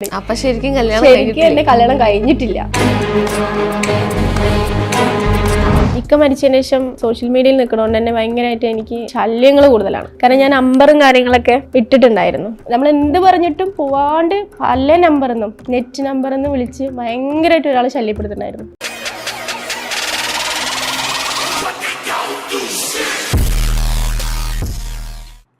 അപ്പൊ ശരിക്കും കല്യാണം ശരിക്കും എന്റെ കല്യാണം കഴിഞ്ഞിട്ടില്ല. ഇക്ക മരിച്ചതിന് ശേഷം സോഷ്യൽ മീഡിയയിൽ നിൽക്കണോണ്ട് തന്നെ ഭയങ്കരമായിട്ട് എനിക്ക് ശല്യങ്ങൾ കൂടുതലാണ്. കാരണം ഞാൻ നമ്പറും കാര്യങ്ങളൊക്കെ ഇട്ടിട്ടുണ്ടായിരുന്നു. നമ്മൾ എന്ത് പറഞ്ഞിട്ടും പോവാണ്ട് പല നമ്പറിന്നും നെറ്റ് നമ്പറിന്ന് വിളിച്ച് ഭയങ്കരമായിട്ട് ഒരാൾ ശല്യപ്പെടുത്തുന്നുണ്ടായിരുന്നു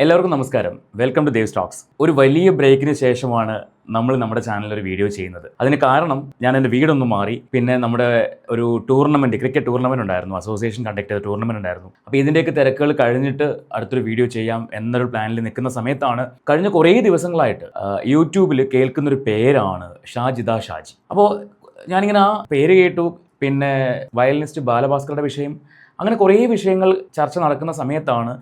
എല്ലാവർക്കും നമസ്കാരം. വെൽക്കം ടു ദേവ് സ്റ്റോക്സ് ഒരു വലിയ ബ്രേക്കിന് ശേഷമാണ് നമ്മൾ നമ്മുടെ ചാനലിൽ ഒരു വീഡിയോ ചെയ്യുന്നത്. അതിന് കാരണം ഞാൻ എന്റെ വീടൊന്ന് മാറി പിന്നെ നമ്മുടെ ഒരു ടൂർണമെന്റ് ക്രിക്കറ്റ് ടൂർണമെന്റ് ഉണ്ടായിരുന്നു. അസോസിയേഷൻ കണ്ടക്ട് ചെയ്ത ടൂർണമെന്റ് ഉണ്ടായിരുന്നു. അപ്പോൾ ഇതിന്റെയൊക്കെ തിരക്കുകൾ കഴിഞ്ഞിട്ട് അടുത്തൊരു വീഡിയോ ചെയ്യാം എന്നൊരു പ്ലാനിൽ നിൽക്കുന്ന സമയത്താണ് കഴിഞ്ഞ കുറേ ദിവസങ്ങളായിട്ട് യൂട്യൂബിൽ കേൾക്കുന്നൊരു പേരാണ് ഷാജിദ ഷാജി. അപ്പോൾ ഞാനിങ്ങനെ ആ പേര് കേട്ടു പിന്നെ വയലിനിസ്റ്റ് ബാലഭാസ്കറുടെ വിഷയം അങ്ങനെ കുറേ വിഷയങ്ങൾ ചർച്ച നടക്കുന്ന സമയത്താണ്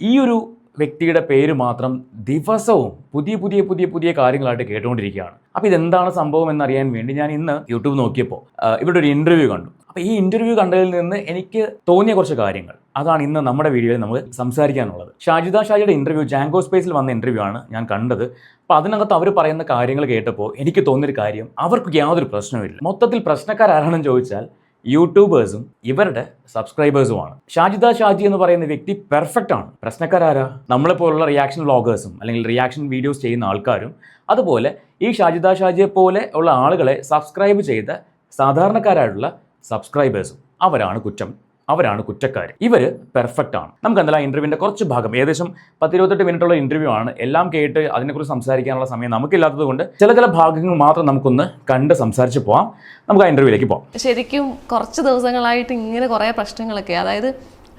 ഈ ഒരു വ്യക്തിയുടെ പേര് മാത്രം ദിവസവും പുതിയ പുതിയ പുതിയ പുതിയ കാര്യങ്ങളായിട്ട് കേട്ടുകൊണ്ടിരിക്കുകയാണ്. അപ്പോൾ ഇതെന്താണ് സംഭവം എന്നറിയാൻ വേണ്ടി ഞാൻ ഇന്ന് യൂട്യൂബ് നോക്കിയപ്പോൾ ഇവിടെ ഒരു ഇന്റർവ്യൂ കണ്ടു. അപ്പോൾ ഈ ഇന്റർവ്യൂ കണ്ടതിൽ നിന്ന് എനിക്ക് തോന്നിയ കുറച്ച് കാര്യങ്ങൾ. അതാണ് ഇന്ന് നമ്മുടെ വീഡിയോയിൽ നമുക്ക് സംസാരിക്കാനുള്ളത്. ഷാജിദ ഷാജിയുടെ ഇന്റർവ്യൂ ജാങ്കോ സ്പേസിൽ വന്ന ഇന്റർവ്യൂ ആണ് ഞാൻ കണ്ടത്. അപ്പോൾ അതിനകത്ത് അവർ പറയുന്ന കാര്യങ്ങൾ കേട്ടപ്പോൾ എനിക്ക് തോന്നിയൊരു കാര്യം അവർക്ക് യാതൊരു പ്രശ്നവുമില്ല. മൊത്തത്തിൽ പ്രശ്നക്കാരാണെന്ന് ചോദിച്ചാൽ യൂട്യൂബേഴ്സും ഇവരുടെ സബ്സ്ക്രൈബേഴ്സുമാണ്. ഷാജിദ ഷാജി എന്ന് പറയുന്ന വ്യക്തി പെർഫെക്റ്റ് ആണ്. പ്രശ്നക്കാരാരാ? നമ്മളെപ്പോലുള്ള റിയാക്ഷൻ വ്ളോഗേഴ്സും അല്ലെങ്കിൽ റിയാക്ഷൻ വീഡിയോസ് ചെയ്യുന്ന ആൾക്കാരും അതുപോലെ ഈ ഷാജിദ ഷാജിയെ പോലെ ഉള്ള ആളുകളെ സബ്സ്ക്രൈബ് ചെയ്ത സാധാരണക്കാരായിട്ടുള്ള സബ്സ്ക്രൈബേഴ്സും അവരാണ് കുറ്റം. അവരാണ് കുറ്റക്കാർ ഇവർ പെർഫെക്റ്റ് ആണ്. നമുക്ക് എന്തായാലും ആ ഇന്റർവ്യൂവിന്റെ കുറച്ച് ഭാഗം ഏകദേശം പത്തിരുപത്തെട്ട് മിനിറ്റുള്ള ഇന്റർവ്യൂ ആണ്. എല്ലാം കേട്ട് അതിനെക്കുറിച്ച് സംസാരിക്കാനുള്ള സമയം നമുക്കില്ലാത്തത് കൊണ്ട് ചില ചില ഭാഗങ്ങൾ മാത്രം നമുക്കൊന്ന് കണ്ട് സംസാരിച്ച് പോവാം. നമുക്ക് ആ ഇന്റർവ്യൂയിലേക്ക് പോവാം. ശരിക്കും കുറച്ച് ദിവസങ്ങളായിട്ട് ഇങ്ങനെ കുറേ പ്രശ്നങ്ങളൊക്കെ അതായത്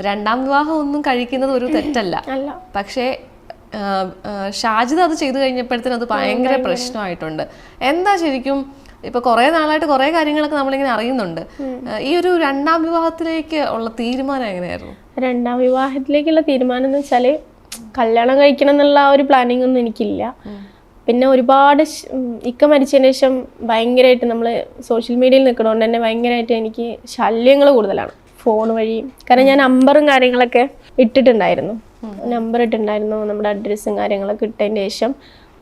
രണ്ടാം വിവാഹം ഒന്നും കഴിക്കുന്നത് ഒരു തെറ്റല്ല. അല്ല. പക്ഷേ ഷാജിദ് അത് ചെയ്തു കഴിഞ്ഞപ്പോഴത്തേനും അത് ഭയങ്കര പ്രശ്നമായിട്ടുണ്ട്. എന്താ ശരിക്കും ഇപ്പൊ കുറെ നാളായിട്ട് കുറെ കാര്യങ്ങളൊക്കെ നമ്മളിങ്ങനെ അറിയുന്നുണ്ട്. ഈ ഒരു രണ്ടാം വിവാഹത്തിലേക്ക് ഉള്ള തീരുമാനം എങ്ങനെയായിരുന്നു? രണ്ടാം വിവാഹത്തിലേക്കുള്ള തീരുമാനം എന്ന് വെച്ചാൽ കല്യാണം കഴിക്കണം എന്നുള്ള ഒരു പ്ലാനിങ് ഒന്നും എനിക്കില്ല. പിന്നെ ഒരുപാട് ഇക്ക മരിച്ചതിന് ശേഷം ഭയങ്കരമായിട്ട് നമ്മൾ സോഷ്യൽ മീഡിയയിൽ നിൽക്കണോണ്ട് തന്നെ ഭയങ്കരമായിട്ട് എനിക്ക് ശല്യങ്ങൾ കൂടുതലാണ്. ഫോൺ വഴി. കാരണം ഞാൻ നമ്പറും കാര്യങ്ങളൊക്കെ ഇട്ടിട്ടുണ്ടായിരുന്നു. നമ്പർ ഇട്ടിട്ടുണ്ടായിരുന്നു നമ്മുടെ അഡ്രസ്സും കാര്യങ്ങളൊക്കെ ഇട്ടതിന് ശേഷം.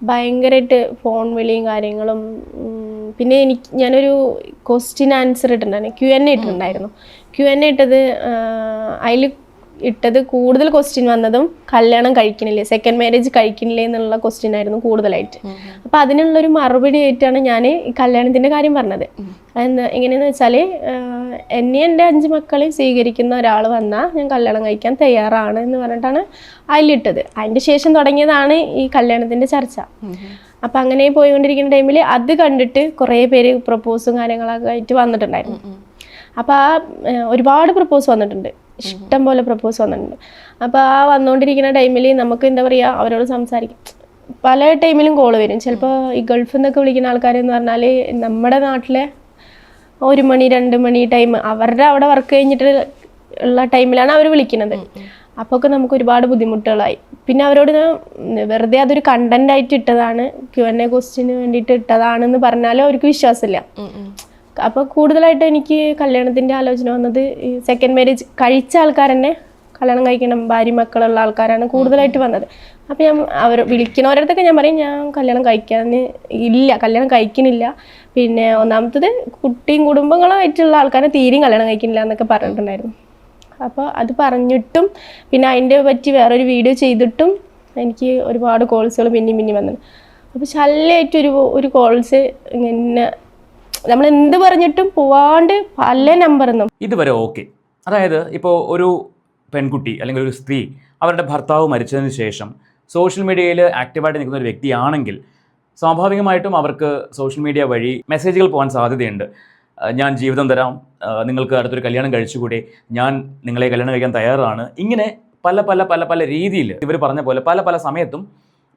ഭയങ്കരമായിട്ട് ഫോൺ വിളിയും കാര്യങ്ങളും പിന്നെ എനിക്ക് ഞാനൊരു ക്വസ്റ്റ്യൻ ആൻസർ ഇട്ടിട്ടുണ്ടായിരുന്നു. ക്യു എൻ എ ഇട്ടിട്ടുണ്ടായിരുന്നു. ക്യു എൻ എ ഇട്ടത് അതിൽ ഇട്ടത് കൂടുതൽ ക്വസ്റ്റ്യൻ വന്നതും കല്യാണം കഴിക്കണില്ലേ സെക്കൻഡ് മാരേജ് കഴിക്കണില്ലേ എന്നുള്ള ക്വസ്റ്റ്യൻ ആയിരുന്നു കൂടുതലായിട്ട്. അപ്പം അതിനുള്ളൊരു മറുപടി ആയിട്ടാണ് ഞാൻ കല്യാണത്തിന്റെ കാര്യം പറഞ്ഞത്. അതെന്താ എങ്ങനെയെന്ന് വെച്ചാൽ എന്നെ എന്റെ അഞ്ച് മക്കളെ സ്വീകരിക്കുന്ന ഒരാൾ വന്നാൽ ഞാൻ കല്യാണം കഴിക്കാൻ തയ്യാറാണ് എന്ന് പറഞ്ഞിട്ടാണ് അതിലിട്ടത് അതിന്റെ ശേഷം തുടങ്ങിയതാണ് ഈ കല്യാണത്തിന്റെ ചർച്ച. അപ്പം അങ്ങനെ പോയിക്കൊണ്ടിരിക്കുന്ന ടൈമിൽ അത് കണ്ടിട്ട് കുറേ പേര് പ്രപ്പോസും കാര്യങ്ങളൊക്കെ ആയിട്ട് വന്നിട്ടുണ്ടായിരുന്നു. അപ്പോൾ ആ ഒരുപാട് പ്രപ്പോസ് വന്നിട്ടുണ്ട്. ഇഷ്ടം പോലെ പ്രപ്പോസ് വന്നിട്ടുണ്ട്. അപ്പോൾ ആ വന്നുകൊണ്ടിരിക്കുന്ന ടൈമിൽ നമുക്ക് എന്താ പറയുക അവരോട് സംസാരിക്കും. പല ടൈമിലും കോൾ വരും. ചിലപ്പോൾ ഈ ഗൾഫിൽ നിന്നൊക്കെ വിളിക്കുന്ന ആൾക്കാരെന്ന് പറഞ്ഞാൽ നമ്മുടെ നാട്ടിലെ ഒരു മണി രണ്ട് മണി ടൈം അവരുടെ അവിടെ വർക്ക് കഴിഞ്ഞിട്ട് ഉള്ള ടൈമിലാണ് അവർ വിളിക്കുന്നത്. അപ്പോൾ നമുക്ക് ഒരുപാട് ബുദ്ധിമുട്ടുകളായി. പിന്നെ അവരോട് ഞാൻ വെറുതെ അതൊരു കണ്ടന്റ് ആയിട്ട് ഇട്ടതാണ് ക്യു എൻ എ ക്വസ്റ്റിന് വേണ്ടിയിട്ട് ഇട്ടതാണെന്ന് പറഞ്ഞാലും അവർക്ക് വിശ്വാസമില്ല. അപ്പൊ കൂടുതലായിട്ട് എനിക്ക് കല്യാണത്തിന്റെ ആലോചന വന്നത് ഈ സെക്കൻഡ് മാരേജ് കഴിച്ച ആൾക്കാർ തന്നെ കല്യാണം കഴിക്കണം ഭാര്യ മക്കളുള്ള ആൾക്കാരാണ് കൂടുതലായിട്ട് വന്നത്. അപ്പോൾ ഞാൻ അവർ വിളിക്കുന്നവരടുത്തൊക്കെ ഞാൻ പറയും ഞാൻ കല്യാണം കഴിക്കാൻ ഇല്ല കല്യാണം കഴിക്കുന്നില്ല പിന്നെ ഒന്നാമത്തത് കുട്ടിയും കുടുംബങ്ങളുമായിട്ടുള്ള ആൾക്കാരെ തീരെയും കല്യാണം കഴിക്കുന്നില്ല എന്നൊക്കെ പറഞ്ഞിട്ടുണ്ടായിരുന്നു. അപ്പോൾ അത് പറഞ്ഞിട്ടും പിന്നെ അതിന്റെ പറ്റി വേറൊരു വീഡിയോ ചെയ്തിട്ടും എനിക്ക് ഒരുപാട് കോൾസുകൾ പിന്നെയും പിന്നെയും വന്നത് അപ്പോൾ ശല്യമായിട്ട് ഒരു ഒരു കോൾസ് ഇങ്ങനെ നമ്മൾ എന്ത് പറഞ്ഞിട്ടും പോവാണ്ട് പല നമ്പറൊന്നും. ഇതുവരെ ഓക്കെ. അതായത് ഇപ്പോൾ ഒരു പെൺകുട്ടി അല്ലെങ്കിൽ ഒരു സ്ത്രീ അവരുടെ ഭർത്താവ് മരിച്ചതിന് ശേഷം സോഷ്യൽ മീഡിയയിൽ ആക്റ്റീവായിട്ട് നിൽക്കുന്ന ഒരു വ്യക്തിയാണെങ്കിൽ സ്വാഭാവികമായിട്ടും അവർക്ക് സോഷ്യൽ മീഡിയ വഴി മെസ്സേജുകൾ പോകാൻ സാധ്യതയുണ്ട്. ഞാൻ ജീവിതം തരാം. നിങ്ങൾക്ക് അടുത്തൊരു കല്യാണം കഴിച്ചുകൂടെ. ഞാൻ നിങ്ങളെ കല്യാണം കഴിക്കാൻ തയ്യാറാണ്. ഇങ്ങനെ പല പല പല പല രീതിയിൽ ഇവർ പറഞ്ഞ പോലെ പല പല സമയത്തും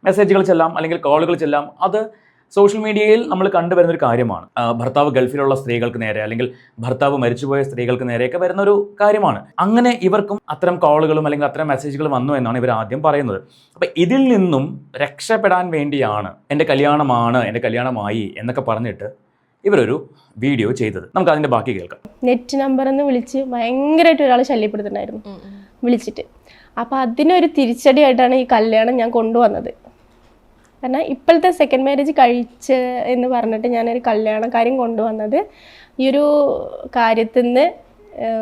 മെസ്സേജുകൾ ചെല്ലാം അല്ലെങ്കിൽ കോളുകൾ ചെല്ലാം അത് സോഷ്യൽ മീഡിയയിൽ നമ്മൾ കണ്ടുവരുന്ന ഒരു കാര്യമാണ് ഭർത്താവ് ഗൾഫിലുള്ള സ്ത്രീകൾക്ക് നേരെ അല്ലെങ്കിൽ ഭർത്താവ് മരിച്ചുപോയ സ്ത്രീകൾക്ക് നേരെയൊക്കെ വരുന്ന ഒരു കാര്യമാണ്. അങ്ങനെ ഇവർക്കും അത്തരം കോളുകളും അല്ലെങ്കിൽ അത്തരം മെസ്സേജുകൾ വന്നു എന്നാണ് ഇവർ ആദ്യം പറയുന്നത്. അപ്പം ഇതിൽ നിന്നും രക്ഷപ്പെടാൻ വേണ്ടിയാണ് എന്റെ കല്യാണമാണ് എന്റെ കല്യാണമായി എന്നൊക്കെ പറഞ്ഞിട്ട് ഇവരൊരു വീഡിയോ ചെയ്തത്. നമുക്ക് അതിന്റെ ബാക്കി കേൾക്കാം. നെറ്റ് നമ്പർ എന്ന് വിളിച്ച് ഭയങ്കരമായിട്ട് ഒരാൾ ശല്യപ്പെടുത്തുന്നുണ്ടായിരുന്നു. വിളിച്ചിട്ട്. അപ്പോൾ അതിനൊരു തിരിച്ചടിയായിട്ടാണ് ഈ കല്യാണം ഞാൻ കൊണ്ടുവന്നത്. കാരണം ഇപ്പോഴത്തെ സെക്കൻഡ് മാരേജ് കഴിച്ച് എന്ന് പറഞ്ഞിട്ട് ഞാനൊരു കല്യാണ കാര്യം കൊണ്ടുവന്നത് ഈ ഒരു കാര്യത്തിൽ നിന്ന്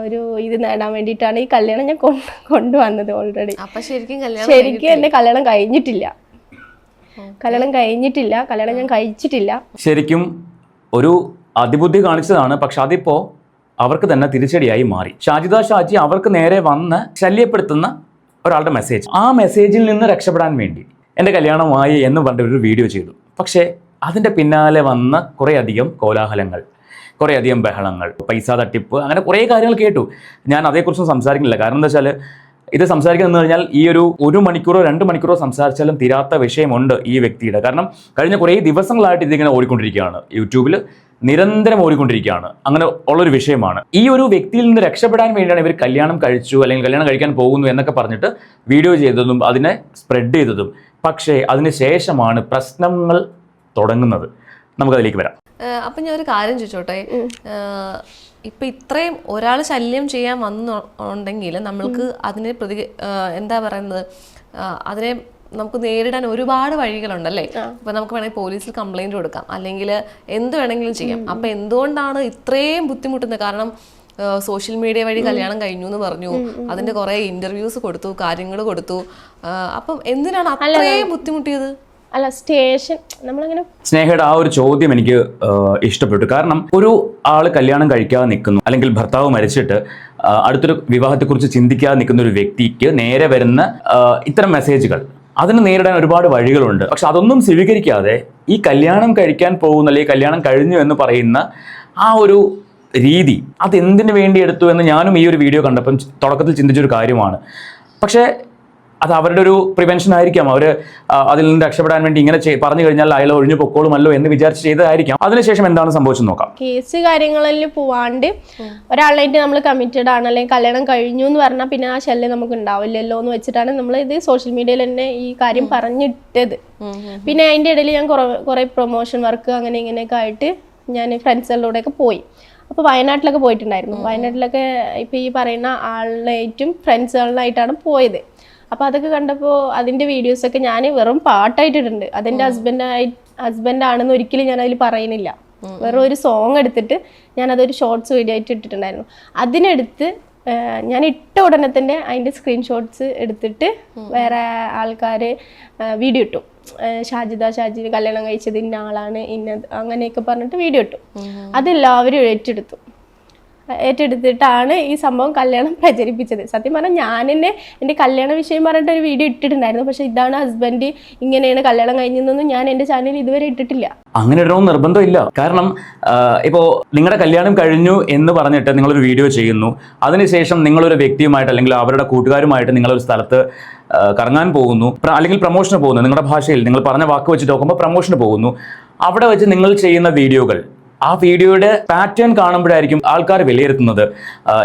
ഒരു ഇത് നേടാൻ വേണ്ടിയിട്ടാണ് ഈ കല്യാണം ഞാൻ കൊണ്ട് കൊണ്ടുവന്നത് ഓൾറെഡി അപ്പൊ ശരിക്കും കല്യാണം ശരിക്കും എന്റെ കല്യാണം കഴിഞ്ഞിട്ടില്ല. കല്യാണം കഴിഞ്ഞിട്ടില്ല. കല്യാണം ഞാൻ കഴിച്ചിട്ടില്ല. ശരിക്കും ഒരു അതിബുദ്ധി കാണിച്ചതാണ് പക്ഷെ അതിപ്പോ അവർക്ക് തന്നെ തിരിച്ചടിയായി മാറി. ഷാജിദ ഷാജി അവർക്ക് നേരെ വന്ന് ശല്യപ്പെടുത്തുന്ന ഒരാളുടെ മെസ്സേജ് ആ മെസ്സേജിൽ നിന്ന് രക്ഷപ്പെടാൻ വേണ്ടി എന്റെ കല്യാണമായി എന്ന് പറഞ്ഞ ഒരു വീഡിയോ ചെയ്തു. പക്ഷേ അതിന്റെ പിന്നാലെ വന്ന കുറേയധികം കോലാഹലങ്ങൾ കുറേയധികം ബഹളങ്ങൾ പൈസ തട്ടിപ്പ് അങ്ങനെ കുറേ കാര്യങ്ങൾ കേട്ടു. ഞാൻ അതേക്കുറിച്ചൊന്നും സംസാരിക്കുന്നില്ല. കാരണം എന്താ വെച്ചാൽ ഇത് സംസാരിക്കുന്നത് കഴിഞ്ഞാൽ ഈ ഒരു ഒരു മണിക്കൂറോ രണ്ട് മണിക്കൂറോ സംസാരിച്ചാലും തീരാത്ത വിഷയമുണ്ട് ഈ വ്യക്തിയുടെ. കാരണം കഴിഞ്ഞ കുറേ ദിവസങ്ങളായിട്ട് ഇതിങ്ങനെ ഓടിക്കൊണ്ടിരിക്കുകയാണ്. യൂട്യൂബിൽ നിരന്തരം ഓടിക്കൊണ്ടിരിക്കുകയാണ്. അങ്ങനെ ഉള്ളൊരു വിഷയമാണ്. ഈ ഒരു വ്യക്തിയിൽ നിന്ന് രക്ഷപ്പെടാൻ വേണ്ടിയാണ് ഇവർ കല്യാണം കഴിച്ചു അല്ലെങ്കിൽ കല്യാണം കഴിക്കാൻ പോകുന്നു എന്നൊക്കെ പറഞ്ഞിട്ട് വീഡിയോ ചെയ്തതും അതിനെ സ്പ്രെഡ് ചെയ്തതും. പക്ഷേ അതിന് ശേഷമാണ് പ്രശ്നങ്ങൾ തുടങ്ങുന്നത്. നമുക്കതിലേക്ക് വരാം. അപ്പൊ ഞാൻ ഒരു കാര്യം ചോദിച്ചോട്ടെ? ഇപ്പൊ ഇത്രയും ഒരാൾ ശല്യം ചെയ്യാൻ വന്നു ഉണ്ടെങ്കിൽ നമ്മൾക്ക് അതിനെ പ്രതി എന്താ പറയുന്നത്? അതിനെ നമുക്ക് നേരിടാൻ ഒരുപാട് വഴികളുണ്ടല്ലേ? അപ്പൊ നമുക്ക് വേണമെങ്കിൽ പോലീസിൽ കംപ്ലൈന്റ് കൊടുക്കാം. അല്ലെങ്കിൽ എന്ത് വേണമെങ്കിലും ചെയ്യാം. അപ്പൊ എന്തുകൊണ്ടാണ് ഇത്രയും ബുദ്ധിമുട്ടുന്നത്? കാരണം സോഷ്യൽ മീഡിയ വഴി കല്യാണം കഴിഞ്ഞു എന്ന് പറഞ്ഞു. അതിന്റെ കുറെ ഇന്റർവ്യൂസ് കൊടുത്തു കാര്യങ്ങൾ കൊടുത്തു. അപ്പം എന്തിനാണ് അത്രയും ബുദ്ധിമുട്ടിയത്? അല്ല സ്റ്റേഷൻ നമ്മളങ്ങനെ സ്നേഹയുടെ ആ ഒരു ചോദ്യം എനിക്ക് ഇഷ്ടപ്പെട്ടു. കാരണം ഒരു ആൾ കല്യാണം കഴിക്കാതെ നിൽക്കുന്നു അല്ലെങ്കിൽ ഭർത്താവ് മരിച്ചിട്ട് അടുത്തൊരു വിവാഹത്തെക്കുറിച്ച് ചിന്തിക്കാതെ നിൽക്കുന്ന ഒരു വ്യക്തിക്ക് നേരെ വരുന്ന ഇത്തരം മെസ്സേജുകൾ അതിന് നേരിടാൻ ഒരുപാട് വഴികളുണ്ട്. പക്ഷെ അതൊന്നും സ്വീകരിക്കാതെ ഈ കല്യാണം കഴിക്കാൻ പോകുന്ന അല്ലെങ്കിൽ കല്യാണം കഴിഞ്ഞു എന്ന് പറയുന്ന ആ ഒരു രീതി അതെന്തിനു വേണ്ടി എടുത്തു എന്ന് ഞാനും ഈ ഒരു വീഡിയോ കണ്ടപ്പം തുടക്കത്തിൽ ചിന്തിച്ചൊരു കാര്യമാണ്. പക്ഷേ അത് അവരുടെ ഒരു പ്രിവെൻഷൻ ആയിരിക്കാം. അവർ അതിൽ നിന്ന് രക്ഷപ്പെടാൻ വേണ്ടി ഇങ്ങനെ പറഞ്ഞു കഴിഞ്ഞാൽ അയാൾ ഒഴിഞ്ഞു പൊക്കോളുമല്ലോ എന്ന് വിചാരിച്ച് ചെയ്തതായിരിക്കാം. അതിനുശേഷം എന്താണ് സംഭവിച്ചെന്ന് നോക്കാം. കേസ് കാര്യങ്ങളിൽ പോവാണ്ട് ഒരാളായിട്ട് നമ്മൾ കമ്മിറ്റഡ് ആണ് അല്ലെങ്കിൽ കല്യാണം കഴിഞ്ഞു എന്ന് പറഞ്ഞാൽ പിന്നെ ആ ശല്യം നമുക്ക് ഉണ്ടാവില്ലല്ലോ എന്ന് വെച്ചിട്ടാണ് നമ്മൾ ഇത് സോഷ്യൽ മീഡിയയിൽ തന്നെ ഈ കാര്യം പറഞ്ഞിട്ടത്. പിന്നെ അതിന്റെ ഇടയിൽ ഞാൻ കുറേ കുറേ പ്രൊമോഷൻ വർക്ക് അങ്ങനെ ഇങ്ങനെയൊക്കെ ആയിട്ട് ഞാൻ ഫ്രണ്ട്സുകളുടെയൊക്കെ പോയി. അപ്പോൾ വയനാട്ടിലൊക്കെ പോയിട്ടുണ്ടായിരുന്നു. വയനാട്ടിലൊക്കെ ഇപ്പോൾ ഈ പറയുന്ന ആളിനായിട്ടും ഫ്രണ്ട്സുകളിലായിട്ടാണ് പോയത്. അപ്പോൾ അതൊക്കെ കണ്ടപ്പോൾ അതിന്റെ വീഡിയോസൊക്കെ ഞാൻ വെറും പാട്ടായിട്ടിട്ടുണ്ട്. അതെന്റെ ഹസ്ബൻഡായി ഹസ്ബൻഡാണെന്ന് ഒരിക്കലും ഞാൻ അതിൽ പറയുന്നില്ല വെറും ഒരു സോങ് എടുത്തിട്ട് ഞാൻ അതൊരു ഷോർട്സ് വീഡിയോ ആയിട്ട് ഇട്ടിട്ടുണ്ടായിരുന്നു. അതിനെടുത്ത് ഞാൻ ഇട്ട ഉടനെ തന്നെ അതിന്റെ സ്ക്രീൻഷോട്ട്സ് എടുത്തിട്ട് വേറെ ആൾക്കാർ വീഡിയോ ഇട്ടു. ഷാജിദ ഷാജിന് കല്യാണം കഴിച്ചത് ഇന്ന ആളാണ് ഇന്ന അങ്ങനെയൊക്കെ പറഞ്ഞിട്ട് വീഡിയോ ഇട്ടു. അതെല്ലാവരും ഏറ്റെടുത്തു. ഏറ്റെടുത്തിട്ടാണ് ഈ സംഭവം കല്യാണം പ്രചരിപ്പിച്ചത്. സത്യം പറഞ്ഞാൽ ഞാൻ തന്നെ എന്റെ കല്യാണ വിഷയം പറഞ്ഞിട്ട് ഒരു വീഡിയോ ഇട്ടിട്ടുണ്ടായിരുന്നു. പക്ഷേ ഇതാണ് ഹസ്ബൻഡ് ഇങ്ങനെയാണ് കല്യാണം കഴിഞ്ഞതെന്നും ഞാൻ എന്റെ ചാനലിൽ ഇതുവരെ ഇട്ടിട്ടില്ല. അങ്ങനെ ഒരു നിർബന്ധമില്ല കാരണം ഇപ്പോൾ നിങ്ങളുടെ കല്യാണം കഴിഞ്ഞു എന്ന് പറഞ്ഞിട്ട് നിങ്ങളൊരു വീഡിയോ ചെയ്യുന്നു. അതിനുശേഷം നിങ്ങളൊരു വ്യക്തിയുമായിട്ട് അല്ലെങ്കിൽ അവരുടെ കൂട്ടുകാരുമായിട്ട് നിങ്ങളൊരു സ്ഥലത്ത് കറങ്ങാൻ പോകുന്നു. അല്ലെങ്കിൽ പ്രൊമോഷന് പോകുന്നു. നിങ്ങളുടെ ഭാഷയിൽ നിങ്ങൾ പറഞ്ഞ വാക്ക് വെച്ച് നോക്കുമ്പോൾ പ്രൊമോഷന് പോകുന്നു. അവിടെ വെച്ച് നിങ്ങൾ ചെയ്യുന്ന വീഡിയോകൾ ആ വീഡിയോയുടെ പാറ്റേൺ കാണുമ്പോഴായിരിക്കും ആൾക്കാർ വിലയിരുത്തുന്നത്.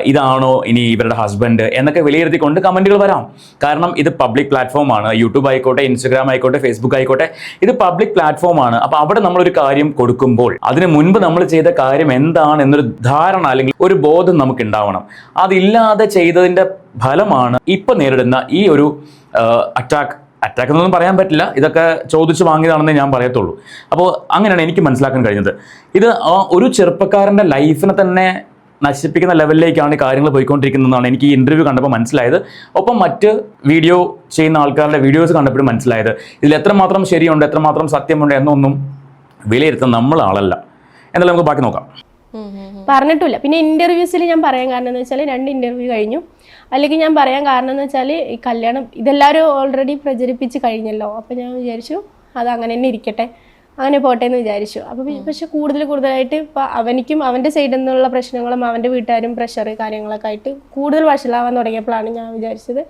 ഇതാണോ ഇനി ഇവരുടെ ഹസ്ബൻഡ് എന്നൊക്കെ വിലയിരുത്തിക്കൊണ്ട് കമന്റുകൾ വരാം. കാരണം ഇത് പബ്ലിക് പ്ലാറ്റ്ഫോമാണ് യൂട്യൂബ് ആയിക്കോട്ടെ ഇൻസ്റ്റഗ്രാം ആയിക്കോട്ടെ ഫേസ്ബുക്ക് ആയിക്കോട്ടെ ഇത് പബ്ലിക് പ്ലാറ്റ്ഫോമാണ് അപ്പോൾ അവിടെ നമ്മളൊരു കാര്യം കൊടുക്കുമ്പോൾ അതിന് മുൻപ് നമ്മൾ ചെയ്ത കാര്യം എന്താണ് എന്നൊരു ധാരണ അല്ലെങ്കിൽ ഒരു ബോധം നമുക്ക് ഉണ്ടാവണം അതില്ലാതെ ചെയ്തതിന്റെ ഫലമാണ് ഇപ്പം നേരിടുന്ന ഈ ഒരു അറ്റാക്ക് അറ്റാക്ക് എന്നൊന്നും പറയാൻ പറ്റില്ല. ഇതൊക്കെ ചോദിച്ചു വാങ്ങിയതാണെന്നേ ഞാൻ പറയത്തുള്ളൂ. അപ്പോൾ അങ്ങനെയാണ് എനിക്ക് മനസ്സിലാക്കാൻ കഴിഞ്ഞത്. ഇത് ഒരു ചെറുപ്പക്കാരന്റെ ലൈഫിനെ തന്നെ നശിപ്പിക്കുന്ന ലെവലിലേക്കാണ് കാര്യങ്ങൾ പോയിക്കൊണ്ടിരിക്കുന്നതെന്നാണ് എനിക്ക് ഈ ഇന്റർവ്യൂ കണ്ടപ്പോൾ മനസ്സിലായത്. ഒപ്പം മറ്റ് വീഡിയോ ചെയ്യുന്ന ആൾക്കാരുടെ വീഡിയോസ് കണ്ടപ്പോഴും മനസ്സിലായത്. ഇതിൽ എത്രമാത്രം ശരിയുണ്ട് എത്രമാത്രം സത്യമുണ്ട് എന്നൊന്നും വിലയിരുത്താൻ നമ്മൾ ആളല്ല. എന്നാലും നമുക്ക് ബാക്കി നോക്കാം. പറഞ്ഞിട്ടില്ല പിന്നെ ഇന്റർവ്യൂസിൽ ഞാൻ പറയാൻ കാരണം എന്ന് വെച്ചാൽ രണ്ട് ഇന്റർവ്യൂ കഴിഞ്ഞു. അല്ലെങ്കിൽ ഞാൻ പറയാൻ കാരണം എന്ന് വെച്ചാൽ ഈ കല്യാണം ഇതെല്ലാവരും ഓൾറെഡി പ്രചരിപ്പിച്ച് കഴിഞ്ഞല്ലോ. അപ്പോൾ ഞാൻ വിചാരിച്ചു അത് അങ്ങനെ തന്നെ ഇരിക്കട്ടെ. അങ്ങനെ പോട്ടെ എന്ന് വിചാരിച്ചു. അപ്പോൾ പക്ഷെ കൂടുതൽ കൂടുതലായിട്ട് ഇപ്പോൾ അവനിക്കും അവന്റെ സൈഡിൽ നിന്നുള്ള പ്രശ്നങ്ങളും അവന്റെ വീട്ടുകാരും പ്രഷർ കാര്യങ്ങളൊക്കെ ആയിട്ട് കൂടുതൽ വഷളാവാൻ തുടങ്ങിയപ്പോഴാണ് ഞാൻ വിചാരിച്ചത്.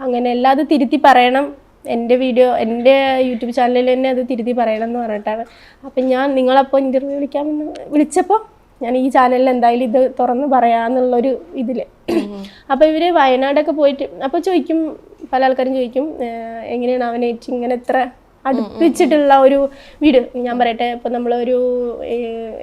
അങ്ങനെ എല്ലാം അത് തിരുത്തി പറയണം. എന്റെ വീഡിയോ എന്റെ യൂട്യൂബ് ചാനലിൽ തന്നെ അത് തിരുത്തി പറയണം എന്ന് പറഞ്ഞിട്ടാണ്. അപ്പം ഞാൻ നിങ്ങളപ്പോൾ ഇന്റർവ്യൂ വിളിക്കാമെന്ന് വിളിച്ചപ്പോൾ ഞാൻ ഈ ചാനലിൽ എന്തായാലും ഇത് തുറന്ന് പറയാമെന്നുള്ളൊരു ഇതിൽ അപ്പോൾ ഇവർ വയനാടൊക്കെ പോയിട്ട് അപ്പോൾ ചോദിക്കും പല ആൾക്കാരും ചോദിക്കും "ഏഹ്, എങ്ങനെയാണ് അവനേറ്റ് ഇങ്ങനെ എത്ര അടുപ്പിച്ചിട്ടുള്ള ഒരു വീഡിയോ ഞാൻ പറയട്ടെ ഇപ്പം നമ്മളൊരു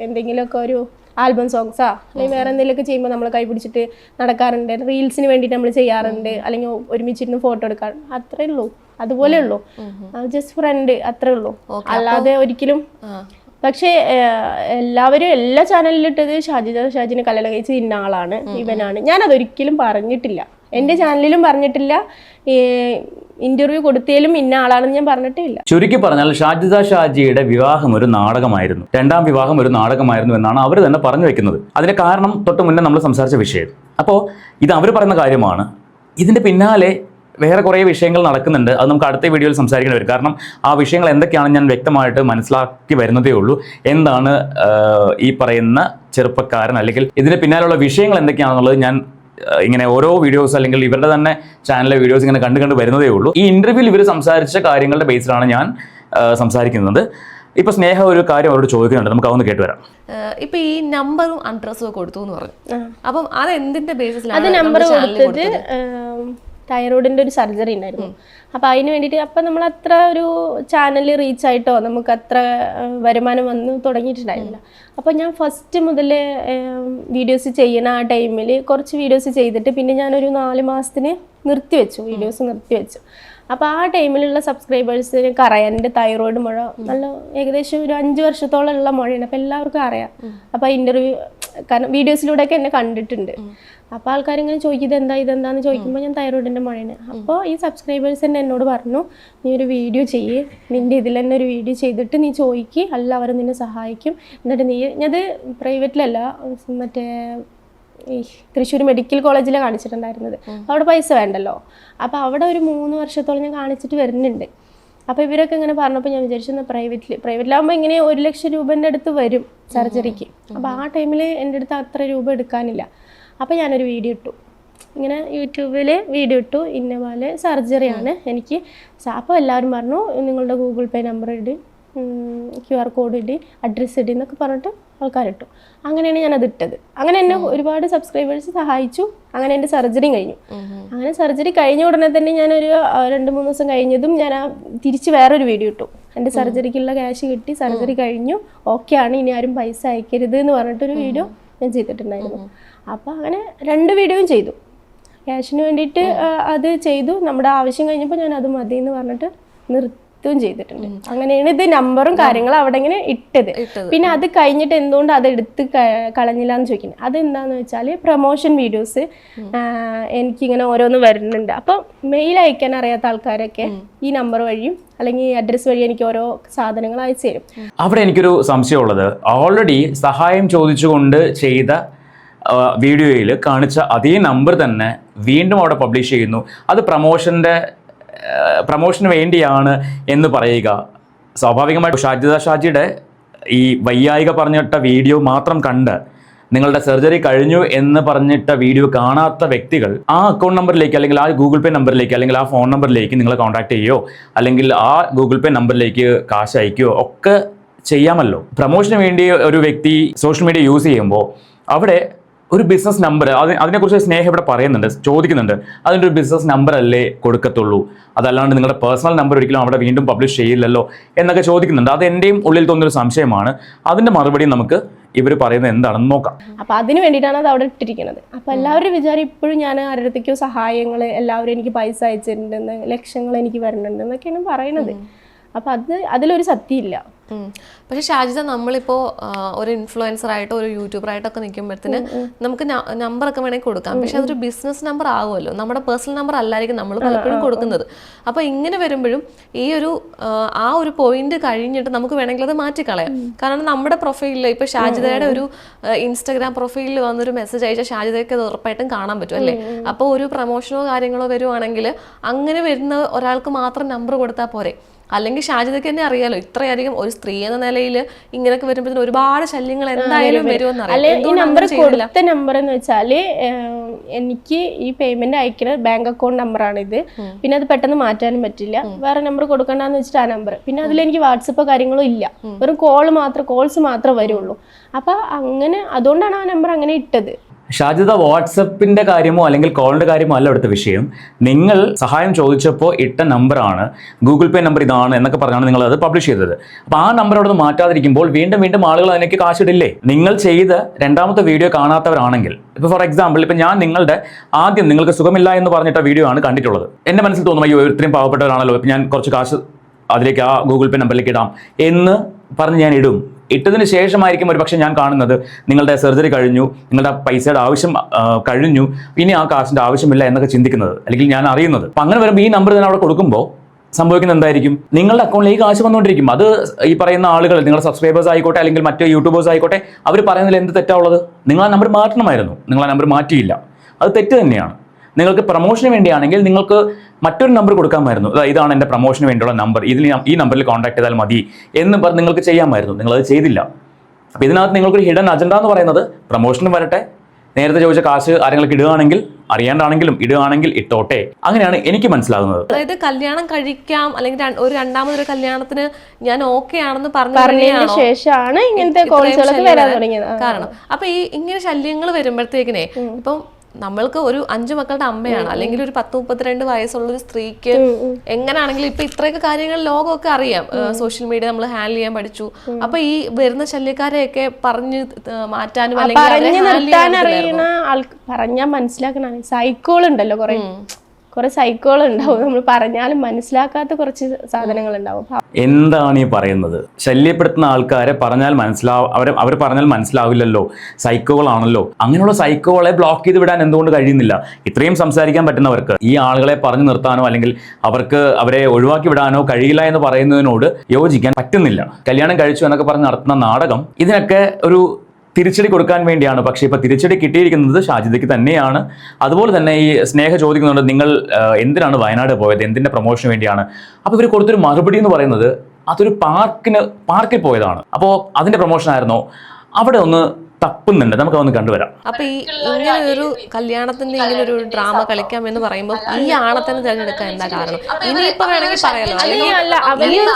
എന്തെങ്കിലുമൊക്കെ ഒരു ആൽബം സോങ്സാ അല്ലെങ്കിൽ വേറെ എന്തെങ്കിലുമൊക്കെ ചെയ്യുമ്പോൾ നമ്മൾ കൈ പിടിച്ചിട്ട് നടക്കാറുണ്ട് റീൽസിന് വേണ്ടിയിട്ട് നമ്മൾ ചെയ്യാറുണ്ട് അല്ലെങ്കിൽ ഒരുമിച്ചിരുന്ന് ഫോട്ടോ എടുക്കാൻ അത്രേ ഉള്ളൂ അതുപോലെ ഉള്ളൂ. ജസ്റ്റ് ഫ്രണ്ട് അത്രേ ഉള്ളൂ. അല്ലാതെ ഒരിക്കലും പക്ഷേ എല്ലാവരും എല്ലാ ചാനലിലും ഇട്ടത് ഷാജിദ ഷാജിനെ കല്യാണം കഴിച്ച് ഇന്ന ആളാണ് ഇവനാണ്. ഞാൻ അതൊരിക്കലും പറഞ്ഞിട്ടില്ല. എന്റെ ചാനലിലും പറഞ്ഞിട്ടില്ല. ഇന്റർവ്യൂ കൊടുത്തേലും ഇന്ന ആളാണെന്ന് ഞാൻ പറഞ്ഞിട്ടേ ഇല്ല ചുരുക്കി പറഞ്ഞാൽ ഷാജിദ ഷാജിയുടെ വിവാഹം ഒരു നാടകമായിരുന്നു. രണ്ടാം വിവാഹം ഒരു നാടകമായിരുന്നു എന്നാണ് അവർ തന്നെ പറഞ്ഞു വെക്കുന്നത്. അതിന് കാരണം തൊട്ട് മുന്നേ നമ്മൾ സംസാരിച്ച വിഷയം. അപ്പോൾ ഇത് അവർ പറയുന്ന കാര്യമാണ്. ഇതിന്റെ പിന്നാലെ വേറെ കുറേ വിഷയങ്ങൾ നടക്കുന്നുണ്ട്. അത് നമുക്ക് അടുത്ത വീഡിയോയിൽ സംസാരിക്കേണ്ടി വരും. കാരണം ആ വിഷയങ്ങൾ എന്തൊക്കെയാണെന്ന് ഞാൻ വ്യക്തമായിട്ട് മനസ്സിലാക്കി വരുന്നതേ ഉള്ളൂ. എന്താണ് ഈ പറയുന്ന ചെറുപ്പക്കാരൻ അല്ലെങ്കിൽ ഇതിന് പിന്നാലുള്ള വിഷയങ്ങൾ എന്തൊക്കെയാണെന്നുള്ളത് ഞാൻ ഇങ്ങനെ ഓരോ വീഡിയോസ് അല്ലെങ്കിൽ ഇവരുടെ തന്നെ ചാനലിലെ വീഡിയോസ് ഇങ്ങനെ കണ്ടു കണ്ട് വരുന്നതേ ഉള്ളൂ. ഈ ഇന്റർവ്യൂവിൽ ഇവർ സംസാരിച്ച കാര്യങ്ങളുടെ ബേസിലാണ് ഞാൻ സംസാരിക്കുന്നത്. ഇപ്പൊ സ്നേഹ ഒരു കാര്യം അവരോട് ചോദിക്കുന്നുണ്ട്. നമുക്ക് അതൊന്ന് കേട്ട് വരാം. ഇപ്പൊ ഈ നമ്പറും അഡ്രസ്സും ഒക്കെ കൊടുത്തു എന്ന് പറഞ്ഞു. അപ്പം അത് എന്തിന്റെ അത് ബേസിലാണ് നമ്പർ കൊടുത്തത് തൈറോയിഡിന്റെ ഒരു സർജറി ഉണ്ടായിരുന്നു. അപ്പോൾ അതിന് വേണ്ടിയിട്ട് അപ്പം നമ്മൾ അത്ര ഒരു ചാനൽ റീച്ച് ആയിട്ടോ നമുക്ക് അത്ര വരുമാനം വന്ന് തുടങ്ങിയിട്ടുണ്ടായിരുന്നില്ല. അപ്പോൾ ഞാൻ ഫസ്റ്റ് മുതൽ വീഡിയോസ് ചെയ്യണ ആ ടൈമിൽ കുറച്ച് വീഡിയോസ് ചെയ്തിട്ട് പിന്നെ ഞാനൊരു നാല് മാസത്തിന് നിർത്തിവെച്ചു വീഡിയോസ് നിർത്തിവെച്ചു അപ്പോൾ ആ ടൈമിലുള്ള സബ്സ്ക്രൈബേഴ്സിന് അറിയാം എന്റെ തൈറോയിഡ് മുഴ നല്ല ഏകദേശം ഒരു അഞ്ച് വർഷത്തോളം ഉള്ള മുഴയാണ്. അപ്പോൾ എല്ലാവർക്കും അറിയാം. അപ്പോൾ ഇന്റർവ്യൂ കാരണം വീഡിയോസിലൂടെയൊക്കെ എന്നെ കണ്ടിട്ടുണ്ട്. അപ്പോൾ ആൾക്കാർ ഇങ്ങനെ ചോദിക്കുന്നത് എന്താ ഇതെന്താന്ന് ചോദിക്കുമ്പോൾ ഞാൻ തൈറോയിഡിന്റെ മുഴയാണ് അപ്പോൾ ഈ സബ്സ്ക്രൈബേഴ്സ് തന്നെ എന്നോട് പറഞ്ഞു നീ ഒരു വീഡിയോ ചെയ്യ് നിന്റെ ഇതിൽ തന്നെ ഒരു വീഡിയോ ചെയ്തിട്ട് നീ ചോദിക്ക് എല്ലാവരും നിന്നെ സഹായിക്കും. എന്നിട്ട് നീ ഞാനത് പ്രൈവറ്റിലല്ല മറ്റേ ഈ തൃശ്ശൂർ മെഡിക്കൽ കോളേജിൽ കാണിച്ചിട്ടുണ്ടായിരുന്നത്. അവിടെ പൈസ വേണ്ടല്ലോ. അപ്പോൾ അവിടെ ഒരു മൂന്ന് വർഷത്തോളം ഞാൻ കാണിച്ചിട്ട് വരുന്നുണ്ട്. അപ്പോൾ ഇവരൊക്കെ ഇങ്ങനെ പറഞ്ഞപ്പോൾ ഞാൻ വിചാരിച്ചു എന്നാൽ പ്രൈവറ്റിൽ പ്രൈവറ്റിലാകുമ്പോൾ ഇങ്ങനെ ഒരു ലക്ഷം രൂപേന്റെ അടുത്ത് വരും സർജറിക്ക് അപ്പോൾ ആ ടൈമിൽ എന്റെ അടുത്ത് അത്ര രൂപ എടുക്കാനില്ല. അപ്പോൾ ഞാനൊരു വീഡിയോ ഇട്ടു. ഇങ്ങനെ യൂട്യൂബിൽ വീഡിയോ ഇട്ടു. ഇന്ന പോലെ സർജറിയാണ് എനിക്ക്. അപ്പോൾ എല്ലാവരും പറഞ്ഞു നിങ്ങളുടെ ഗൂഗിൾ പേ നമ്പർ ഇടി ക്യു ആർ കോഡ് ഇടി അഡ്രസ്സ് ഇടി എന്നൊക്കെ പറഞ്ഞിട്ട് ആൾക്കാരിട്ടു അങ്ങനെയാണ് ഞാൻ അത് ഇട്ടത്. അങ്ങനെ എന്നെ ഒരുപാട് സബ്സ്ക്രൈബേഴ്സ് സഹായിച്ചു. അങ്ങനെ എന്റെ സർജറിയും കഴിഞ്ഞു. അങ്ങനെ സർജറി കഴിഞ്ഞ ഉടനെ തന്നെ ഞാനൊരു രണ്ട് മൂന്ന് ദിവസം കഴിഞ്ഞതും ഞാൻ ആ തിരിച്ച് വേറൊരു വീഡിയോ ഇട്ടു. എന്റെ സർജറിക്കുള്ള ക്യാഷ് കിട്ടി. സർജറി കഴിഞ്ഞു. ഓക്കെ ആണ്. ഇനി ആരും പൈസ അയക്കരുത് എന്ന് പറഞ്ഞിട്ടൊരു വീഡിയോ ഞാൻ ചെയ്തിട്ടുണ്ടായിരുന്നു. അപ്പോൾ അങ്ങനെ രണ്ട് വീഡിയോയും ചെയ്തു. ക്യാഷിന് വേണ്ടിയിട്ട് അത് ചെയ്തു. നമ്മുടെ ആവശ്യം കഴിഞ്ഞപ്പോൾ ഞാൻ അത് മതി എന്ന് പറഞ്ഞിട്ട് നിർത്തുകയും ചെയ്തിട്ടുണ്ട്. അങ്ങനെയാണ് ഇത് നമ്പറും കാര്യങ്ങളും അവിടെ ഇങ്ങനെ ഇട്ടത്. പിന്നെ അത് കഴിഞ്ഞിട്ട് എന്തുകൊണ്ട് അത് എടുത്ത് കളഞ്ഞില്ല എന്ന് ചോദിക്കുന്നത്. അതെന്താന്ന് വെച്ചാൽ പ്രൊമോഷൻ വീഡിയോസ് എനിക്കിങ്ങനെ ഓരോന്ന് വരുന്നുണ്ട്. അപ്പം മെയിൽ അയക്കാൻ അറിയാത്ത ആൾക്കാരൊക്കെ ഈ നമ്പർ വഴിയും അല്ലെങ്കിൽ ഈ അഡ്രസ്സ് വഴി എനിക്ക് ഓരോ സാധനങ്ങൾ അയച്ചു തരും. അവിടെ എനിക്കൊരു സംശയമുള്ളത്. ഓൾറെഡി സഹായം ചോദിച്ചുകൊണ്ട് ചെയ്ത വീഡിയോയിൽ കാണിച്ച അതേ നമ്പർ തന്നെ വീണ്ടും അവിടെ പബ്ലിഷ് ചെയ്യുന്നു. അത് പ്രമോഷന്റെ പ്രമോഷന് വേണ്ടിയാണ് എന്ന് പറയുക. സ്വാഭാവികമായിട്ട് ഷാജിദ ഷാജിയുടെ ഈ വയ്യായിക പറഞ്ഞിട്ട വീഡിയോ മാത്രം കണ്ട് നിങ്ങളുടെ സെർജറി കഴിഞ്ഞു എന്ന് പറഞ്ഞിട്ട വീഡിയോ കാണാത്ത വ്യക്തികൾ ആ അക്കൗണ്ട് നമ്പറിലേക്ക് അല്ലെങ്കിൽ ആ ഗൂഗിൾ പേ നമ്പറിലേക്ക് അല്ലെങ്കിൽ ആ ഫോൺ നമ്പറിലേക്ക് നിങ്ങളെ കോൺടാക്ട് ചെയ്യുകയോ അല്ലെങ്കിൽ ആ ഗൂഗിൾ പേ നമ്പറിലേക്ക് കാശ് അയക്കുകയോ ഒക്കെ ചെയ്യാമല്ലോ. പ്രമോഷന് വേണ്ടി ഒരു വ്യക്തി സോഷ്യൽ മീഡിയ യൂസ് ചെയ്യുമ്പോൾ അവിടെ ഒരു ബിസിനസ് നമ്പർ അതിനെ അതിനെക്കുറിച്ച് സ്നേഹം ഇവിടെ പറയുന്നുണ്ട് ചോദിക്കുന്നുണ്ട്. അതിന്റെ ഒരു ബിസിനസ് നമ്പർ അല്ലേ കൊടുക്കത്തുള്ളൂ? അതല്ലാണ്ട് നിങ്ങളുടെ പേഴ്സണൽ നമ്പർ ഒരിക്കലും അവിടെ വീണ്ടും പബ്ലിഷ് ചെയ്യില്ലല്ലോ എന്നൊക്കെ ചോദിക്കുന്നുണ്ട്. അത് എന്റെയും ഉള്ളിൽ തോന്നുന്നൊരു സംശയമാണ്. അതിന്റെ മറുപടി നമുക്ക് ഇവർ പറയുന്നത് എന്താണെന്ന് നോക്കാം. അപ്പൊ അതിന് വേണ്ടിയിട്ടാണ് അത് അവിടെ ഇട്ടിരിക്കുന്നത്. അപ്പൊ എല്ലാവരും വിചാരം ഇപ്പോഴും ഞാൻ ആരുടെക്കോ സഹായങ്ങൾ എല്ലാവരും എനിക്ക് പൈസ അയച്ചിട്ടുണ്ടെന്ന് ലക്ഷങ്ങൾ എനിക്ക് വരുന്നുണ്ട് എന്നൊക്കെയാണ് പറയുന്നത്. അപ്പൊ അത് അതിലൊരു സത്യമില്ല. പക്ഷെ ഷാജിത നമ്മളിപ്പോ ഒരു ഇൻഫ്ലുവൻസർ ആയിട്ട് ഒരു യൂട്യൂബർ ആയിട്ടൊക്കെ നിൽക്കുമ്പോഴത്തേന് നമുക്ക് നമ്പർ ഒക്കെ വേണമെങ്കിൽ കൊടുക്കാം. പക്ഷെ അതൊരു ബിസിനസ് നമ്പർ ആവുമല്ലോ. നമ്മുടെ പേഴ്സണൽ നമ്പർ അല്ലായിരിക്കും നമ്മൾ പലപ്പോഴും കൊടുക്കുന്നത്. അപ്പൊ ഇങ്ങനെ വരുമ്പോഴും ഈ ഒരു ആ, ആ ഒരു പോയിന്റ് കഴിഞ്ഞിട്ട് നമുക്ക് വേണമെങ്കിൽ അത് മാറ്റിക്കളയാം. കാരണം നമ്മുടെ പ്രൊഫൈലിൽ ഇപ്പൊ ഷാജിതയുടെ ഒരു ഇൻസ്റ്റാഗ്രാം പ്രൊഫൈലിൽ വന്നൊരു മെസ്സേജ് അയച്ചാൽ ഷാജിതയ്ക്ക് അത് ഉറപ്പായിട്ടും കാണാൻ പറ്റും അല്ലേ? അപ്പോൾ ഒരു പ്രൊമോഷനോ കാര്യങ്ങളോ വരുവാണെങ്കിൽ അങ്ങനെ വരുന്ന ഒരാൾക്ക് മാത്രം നമ്പർ കൊടുത്താൽ പോരെ. അല്ലെങ്കിൽ ഷാജിദയ്ക്ക് തന്നെ അറിയാലോ ഇത്രയധികം ഒരു സ്ത്രീ എന്ന നിലയിൽ ഇങ്ങനെയൊക്കെ വരുമ്പോഴത്തേന് ഒരുപാട് ശല്യങ്ങൾ എന്തായാലും വരുമെന്ന് അല്ലെ അറിയാം. ഈ നമ്പർ എന്ന് വെച്ചാൽ എനിക്ക് ഈ പേയ്മെന്റ് അയക്കുന്ന ബാങ്ക് അക്കൗണ്ട് നമ്പറാണ് ഇത് പിന്നെ അത് പെട്ടെന്ന് മാറ്റാനും പറ്റില്ല. വേറെ നമ്പർ കൊടുക്കണ്ടെന്ന് വെച്ചിട്ട് ആ നമ്പർ പിന്നെ അതിൽ എനിക്ക് വാട്സപ്പോ കാര്യങ്ങളോ ഇല്ല. വെറും കോൾ മാത്രം കോൾസ് മാത്രമേ വരുള്ളൂ. അപ്പൊ അങ്ങനെ അതുകൊണ്ടാണ് ആ നമ്പർ അങ്ങനെ ഇട്ടത്. ഷാജിദ വാട്സപ്പിന്റെ കാര്യമോ അല്ലെങ്കിൽ കോളിന്റെ കാര്യമോ അല്ല അടുത്ത വിഷയം. നിങ്ങൾ സഹായം ചോദിച്ചപ്പോൾ ഇട്ട നമ്പറാണ്. ഗൂഗിൾ പേ നമ്പർ ഇതാണ് എന്നൊക്കെ പറഞ്ഞാണ് നിങ്ങൾ അത് പബ്ലിഷ് ചെയ്തത്. അപ്പോൾ ആ നമ്പർ അവിടെ നിന്ന് മാറ്റാതിരിക്കുമ്പോൾ വീണ്ടും വീണ്ടും ആളുകൾ അതിലേക്ക് കാശിടില്ലേ? നിങ്ങൾ ചെയ്ത രണ്ടാമത്തെ വീഡിയോ കാണാത്തവരാണെങ്കിൽ ഇപ്പോൾ ഫോർ എക്സാമ്പിൾ ഇപ്പം ഞാൻ നിങ്ങളുടെ ആദ്യം നിങ്ങൾക്ക് സുഖമില്ല എന്ന് പറഞ്ഞിട്ട വീഡിയോ ആണ് കണ്ടിട്ടുള്ളത്. എന്റെ മനസ്സിൽ തോന്നുന്നു അയ്യോ ഇത്രയും പാവപ്പെട്ടവരാണല്ലോ ഇപ്പം ഞാൻ കുറച്ച് കാശ് അതിലേക്ക് ആ ഗൂഗിൾ പേ നമ്പറിലേക്ക് ഇടാം എന്ന് പറഞ്ഞ് ഞാൻ ഇടും. ഇട്ടതിന് ശേഷമായിരിക്കും ഒരു പക്ഷേ ഞാൻ കാണുന്നത്. നിങ്ങളുടെ സർജറി കഴിഞ്ഞു നിങ്ങളുടെ പൈസയുടെ ആവശ്യം കഴിഞ്ഞു ഇനി ആ കാശിന്റെ ആവശ്യമില്ല എന്നൊക്കെ ചിന്തിക്കുന്നത് അല്ലെങ്കിൽ ഞാൻ അറിയുന്നത്. അപ്പം അങ്ങനെ വരുമ്പോൾ ഈ നമ്പർ തന്നെ അവിടെ കൊടുക്കുമ്പോൾ സംഭവിക്കുന്നത് എന്തായിരിക്കും? നിങ്ങളുടെ അക്കൗണ്ടിലേക്ക് കാശ് വന്നുകൊണ്ടിരിക്കും. അത് ഈ പറയുന്ന ആളുകൾ നിങ്ങളുടെ സബ്സ്ക്രൈബേഴ്സ് ആയിക്കോട്ടെ അല്ലെങ്കിൽ മറ്റു യൂട്യൂബേഴ്സ് ആയിക്കോട്ടെ അവർ പറയുന്നതിൽ എന്ത് തെറ്റാവുള്ളത് നിങ്ങൾ ആ നമ്പർ മാറ്റണമായിരുന്നു. നിങ്ങൾ ആ നമ്പർ മാറ്റിയില്ല. അത് തെറ്റ് തന്നെയാണ്. നിങ്ങൾക്ക് പ്രൊമോഷന് വേണ്ടിയാണെങ്കിൽ നിങ്ങൾക്ക് മറ്റൊരു നമ്പർ കൊടുക്കാമായിരുന്നു. അതായത് ഇതാണ് എന്റെ പ്രൊമോഷന് വേണ്ടിയുള്ള നമ്പർ ഇതിൽ ഈ നമ്പറിൽ കോൺടാക്ട് ചെയ്താൽ മതി എന്ന് പറഞ്ഞ് നിങ്ങൾക്ക് ചെയ്യാമായിരുന്നു. നിങ്ങളത് ചെയ്തില്ല. അപ്പോൾ ഇതിനകത്ത് നിങ്ങൾക്കൊരു ഹിഡൻ അജണ്ട എന്ന് പറയുന്നത് പ്രൊമോഷൻ വരട്ടെ. നേരത്തെ ചോദിച്ച കാശ് ആരെങ്കിലും ഇടുകയാണെങ്കിൽ അറിയാണ്ടാണെങ്കിലും ഇടുകയാണെങ്കിൽ ഇട്ടോട്ടെ. അങ്ങനെയാണ് എനിക്ക് മനസ്സിലാകുന്നത്. അതായത് കല്യാണം കഴിക്കാം അല്ലെങ്കിൽ ഒരു രണ്ടാമതൊരു കല്യാണത്തിന് ഞാൻ ഓക്കെ ആണെന്ന് പറഞ്ഞു പറഞ്ഞതിന് ശേഷമാണ് ഇങ്ങനത്തെ കാരണം. അപ്പൊ ഈ ഇങ്ങനെ ശല്യങ്ങൾ വരുമ്പോഴത്തേക്കിനെ ഇപ്പം നമ്മൾക്ക് ഒരു അഞ്ചു മക്കളുടെ അമ്മയാണ്. അല്ലെങ്കിൽ ഒരു പത്ത് മുപ്പത്തിരണ്ട് വയസ്സുള്ള ഒരു സ്ത്രീക്ക് എങ്ങനെയാണെങ്കിലും ഇപ്പൊ ഇത്രയൊക്കെ കാര്യങ്ങൾ ലോകമൊക്കെ അറിയാം. സോഷ്യൽ മീഡിയ നമ്മൾ ഹാൻഡിൽ ചെയ്യാൻ പഠിച്ചു. അപ്പൊ ഈ വരുന്ന ശല്യക്കാരെയൊക്കെ പറഞ്ഞു മാറ്റാനും അല്ലെങ്കിൽ പറഞ്ഞാൽ മനസ്സിലാക്കണ സൈക്കോൾ ഉണ്ടല്ലോ കുറെ കുറെ സൈക്കോൾ ഉണ്ടാവും നമ്മൾ പറഞ്ഞാലും മനസ്സിലാക്കാത്ത കുറച്ച് സാധനങ്ങൾ ഉണ്ടാവും എന്താണ് ഈ പറയുന്നത്? ശല്യപ്പെടുത്തുന്ന ആൾക്കാരെ പറഞ്ഞാൽ മനസ്സിലാവും അവർ അവർ പറഞ്ഞാൽ മനസ്സിലാവില്ലല്ലോ. സൈക്കോകളാണല്ലോ. അങ്ങനെയുള്ള സൈക്കോകളെ ബ്ലോക്ക് ചെയ്ത് വിടാൻ എന്തുകൊണ്ട് കഴിയുന്നില്ല? ഇത്രയും സംസാരിക്കാൻ പറ്റുന്നവർക്ക് ഈ ആളുകളെ പറഞ്ഞു നിർത്താനോ അല്ലെങ്കിൽ അവർക്ക് അവരെ ഒഴിവാക്കി വിടാനോ കഴിയില്ല എന്ന് പറയുന്നതിനോട് യോജിക്കാൻ പറ്റുന്നില്ല. കല്യാണം കഴിച്ചു എന്നൊക്കെ പറഞ്ഞ് നടത്തുന്ന നാടകം ഇതിനൊക്കെ ഒരു തിരിച്ചടി കൊടുക്കാൻ വേണ്ടിയാണ്. പക്ഷേ ഇപ്പോൾ തിരിച്ചടി കിട്ടിയിരിക്കുന്നത് ഷാജിദയ്ക്ക് തന്നെയാണ്. അതുപോലെ തന്നെ ഈ സ്നേഹ ചോദിക്കുന്നുണ്ട് നിങ്ങൾ എന്തിനാണ് വയനാട് പോയത്? എന്തിന്റെ പ്രൊമോഷന് വേണ്ടിയാണ്? അപ്പോൾ ഇവർ കൊടുത്തൊരു മറുപടി എന്ന് പറയുന്നത് അതൊരു പാർക്കിന് പാർക്കിൽ പോയതാണ്. അപ്പോൾ അതിന്റെ പ്രൊമോഷൻ ആയിരുന്നോ. അവിടെ ഒന്ന് തപ്പുന്നുണ്ട്. നമുക്ക് അതൊന്ന് കണ്ടുവരാം. അപ്പൊ ഈ ഇങ്ങനെ ഒരു കല്യാണത്തിന്റെ ഇങ്ങനെ ഒരു ഡ്രാമ കളിക്കാം എന്ന് പറയുമ്പോൾ ഈ ആണത്തിന് തിരഞ്ഞെടുക്കാൻ എന്താ കാരണം? ഇനിയിപ്പോ വേണമെങ്കിൽ പറയാലോ. അല്ലെങ്കിൽ അല്ല,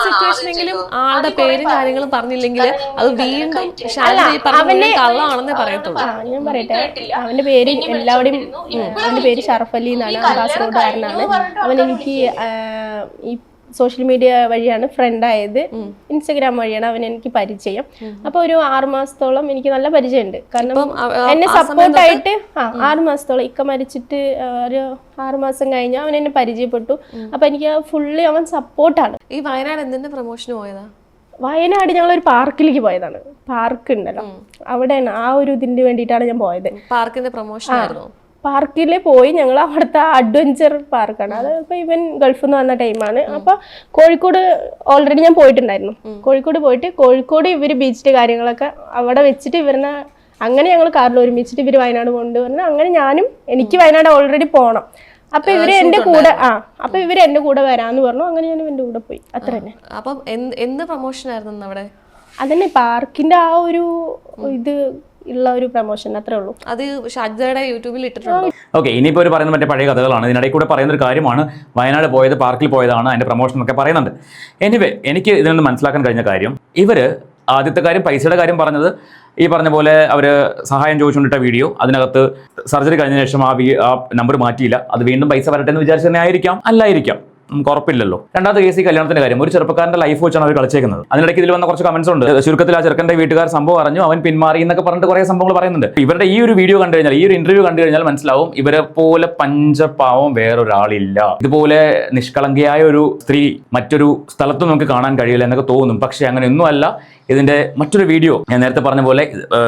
സിറ്റുവേഷനെങ്കിലും ആളുടെ പേരും കാര്യങ്ങളും പറഞ്ഞില്ലെങ്കിൽ അത് വീണ്ടും അവന്റെ കള്ളമാണെന്നേ പറയത്തുള്ളൂ. ഞാൻ പറയട്ടെ. അവന്റെ പേര് എല്ലാവരുടെയും അവന്റെ പേര് ഷറഫ് അലി എന്നാണ് കാസർഗോഡ് കാസർഗോഡുകാരനാണ് അവൻ എനിക്ക് ഈ സോഷ്യൽ മീഡിയ വഴിയാണ് ഫ്രണ്ട് ആയത്. ഇൻസ്റ്റഗ്രാം വഴിയാണ് അവൻ എനിക്ക് പരിചയം. അപ്പൊ ഒരു ആറു മാസത്തോളം എനിക്ക് നല്ല പരിചയമുണ്ട്. കാരണം എന്നെ സപ്പോർട്ടായിട്ട് ആ ആറു മാസത്തോളം ഇക്ക മരിച്ചിട്ട് ഒരു ആറു മാസം കഴിഞ്ഞ അവൻ എന്നെ പരിചയപ്പെട്ടു. അപ്പൊ എനിക്ക് ഫുള്ളി അവൻ സപ്പോർട്ടാണ് ഈ വയനാട് എന്തിന്റെ പ്രൊമോഷന് പോയതാ? വയനാട് ഞങ്ങൾ ഒരു പാർക്കിലേക്ക് പോയതാണ്. പാർക്ക് ഉണ്ടല്ലോ. അവിടെയാണ് ആ ഒരു ഇതിന് വേണ്ടിയിട്ടാണ് ഞാൻ പോയത്. പാർക്കിന്റെ പ്രൊമോഷൻ ആയിരുന്നു. പാർക്കിൽ പോയി ഞങ്ങൾ അവിടുത്തെ അഡ്വഞ്ചർ പാർക്കാണ് അത് ഇപ്പൊ ഇവൻ ഗൾഫിൽ നിന്ന് വന്ന ടൈമാണ് അപ്പൊ കോഴിക്കോട് ഓൾറെഡി ഞാൻ പോയിട്ടുണ്ടായിരുന്നു. കോഴിക്കോട് പോയിട്ട് കോഴിക്കോട് ഇവർ ബീച്ചിന്റെ കാര്യങ്ങളൊക്കെ അവിടെ വെച്ചിട്ട് ഇവരുന്ന അങ്ങനെ ഞങ്ങൾ കാറിൽ ഒരുമിച്ചിട്ട് ഇവർ വയനാട് കൊണ്ടുവരണം അങ്ങനെ ഞാനും എനിക്ക് വയനാട് ഓൾറെഡി പോകണം അപ്പൊ ഇവർ എന്റെ കൂടെ ആ അപ്പൊ ഇവർ എന്റെ കൂടെ വരാന്ന് പറഞ്ഞു. അങ്ങനെ ഞാൻ ഇവന്റെ കൂടെ പോയി. അത്ര തന്നെ. അപ്പൊ എന്ത് പ്രൊമോഷൻ ആയിരുന്നു അവിടെ? അതന്നെ പാർക്കിന്റെ ആ ഒരു ഇത് ഉള്ള ഒരു പ്രൊമോഷൻ അത്രേ ഉള്ളൂ. അത് ഷാജയുടെ യൂട്യൂബിൽ ഇട്ടിട്ടുണ്ട്? ഓക്കെ ഇനിയിപ്പോൾ ഒരു പറയുന്ന മറ്റേ പഴയ കഥകളാണ്. ഇതിനിടയിൽ കൂടെ പറയുന്ന ഒരു കാര്യമാണ്. വയനാട് പോയത് പാർക്കിൽ പോയതാണ് അതിന്റെ പ്രൊമോഷൻ എന്നൊക്കെ പറയുന്നുണ്ട്. എനിവേ എനിക്ക് ഇതിൽ നിന്ന് മനസ്സിലാക്കാൻ കഴിഞ്ഞ കാര്യം ഇവർ ആദ്യത്തെ കാര്യം പൈസയുടെ കാര്യം പറഞ്ഞത് ഈ പറഞ്ഞ പോലെ അവർ സഹായം ചോദിച്ചുകൊണ്ടിട്ട വീഡിയോ അതിനകത്ത് സർജറി കഴിഞ്ഞ ശേഷം ആ ആ നമ്പർ മാറ്റിയില്ല. അത് വീണ്ടും പൈസ വരട്ടെ എന്ന് വിചാരിച്ചു തന്നെ ആയിരിക്കാം അല്ലായിരിക്കാം. നമുക്ക് ഉറപ്പില്ലല്ലോ. രണ്ടാമത്തെ കേസ് ഈ കല്യാണത്തിന്റെ കാര്യം. ഒരു ചെറുപ്പക്കാരന്റെ ലൈഫ് വെച്ചാണ് അവർ കളിച്ചേക്കുന്നത്. അതിനിടയ്ക്ക് ഇതിൽ വന്ന കുറച്ച് കമന്റ്സ് ഉണ്ട്. ചുരുക്കത്തിൽ ആ ചെറുക്കന്റെ വീട്ടുകാർ സംഭവം അറിഞ്ഞു അവൻ പിന്മാറി എന്നൊക്കെ പറഞ്ഞിട്ട് കുറേ സംഭവങ്ങൾ പറയുന്നുണ്ട്. ഇവരുടെ ഈ ഒരു വീഡിയോ കണ്ടു കഴിഞ്ഞാൽ ഈ ഒരു ഇന്റർവ്യൂ കണ്ടു കഴിഞ്ഞാൽ മനസ്സിലാവും ഇവരെ പോലെ പഞ്ചപാവം വേറൊരാളില്ല. ഇതുപോലെ നിഷ്കളങ്കയായ ഒരു സ്ത്രീ മറ്റൊരു സ്ഥലത്തും നമുക്ക് കാണാൻ കഴിയില്ല എന്നൊക്കെ തോന്നും. പക്ഷേ അങ്ങനെയൊന്നും അല്ല. ഇതിന്റെ മറ്റൊരു വീഡിയോ ഞാൻ നേരത്തെ പറഞ്ഞ പോലെ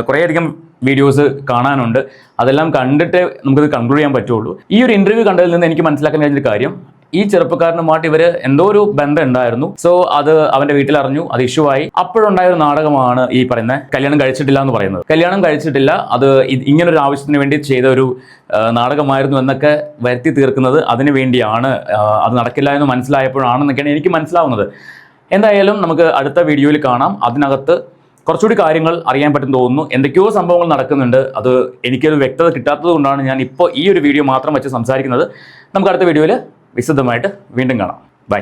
കുറേയധികം വീഡിയോസ് കാണാനുണ്ട്. അതെല്ലാം കണ്ടിട്ട് നമുക്കിത് കൺക്ലൂഡ് ചെയ്യാൻ പറ്റുള്ളൂ. ഈ ഒരു ഇന്റർവ്യൂ കണ്ടതിൽ നിന്ന് എനിക്ക് മനസ്സിലാക്കാൻ കഴിഞ്ഞൊരു കാര്യം ഈ ചെറുപ്പക്കാരനുമായിട്ട് ഇവർ എന്തോ ഒരു ബന്ധം ഉണ്ടായിരുന്നു. സോ അത് അവന്റെ വീട്ടിൽ അറിഞ്ഞു അത് ഇഷ്യൂ ആയി. അപ്പോഴുണ്ടായ ഒരു നാടകമാണ് ഈ പറയുന്ന കല്യാണം കഴിച്ചിട്ടില്ല എന്ന് പറയുന്നത്. കല്യാണം കഴിച്ചിട്ടില്ല അത് ഇങ്ങനെ ഒരു ആവശ്യത്തിന് വേണ്ടി ചെയ്ത ഒരു നാടകമായിരുന്നു എന്നൊക്കെ വരുത്തി തീർക്കുന്നത് അതിനു വേണ്ടിയാണ്. അത് നടക്കില്ല എന്ന് മനസ്സിലായപ്പോഴാണെന്നൊക്കെയാണ് എനിക്ക് മനസ്സിലാവുന്നത്. എന്തായാലും നമുക്ക് അടുത്ത വീഡിയോയിൽ കാണാം. അതിനകത്ത് കുറച്ചുകൂടി കാര്യങ്ങൾ അറിയാൻ പറ്റും തോന്നുന്നു. എന്തൊക്കെയോ സംഭവങ്ങൾ നടക്കുന്നുണ്ട്. അത് എനിക്കൊരു വ്യക്തത കിട്ടാത്തത് കൊണ്ടാണ് ഞാൻ ഇപ്പോൾ ഈ ഒരു വീഡിയോ മാത്രം വെച്ച് സംസാരിക്കുന്നത്. നമുക്ക് അടുത്ത വീഡിയോയിൽ വിശദമായിട്ട് വീണ്ടും കാണാം. ബൈ.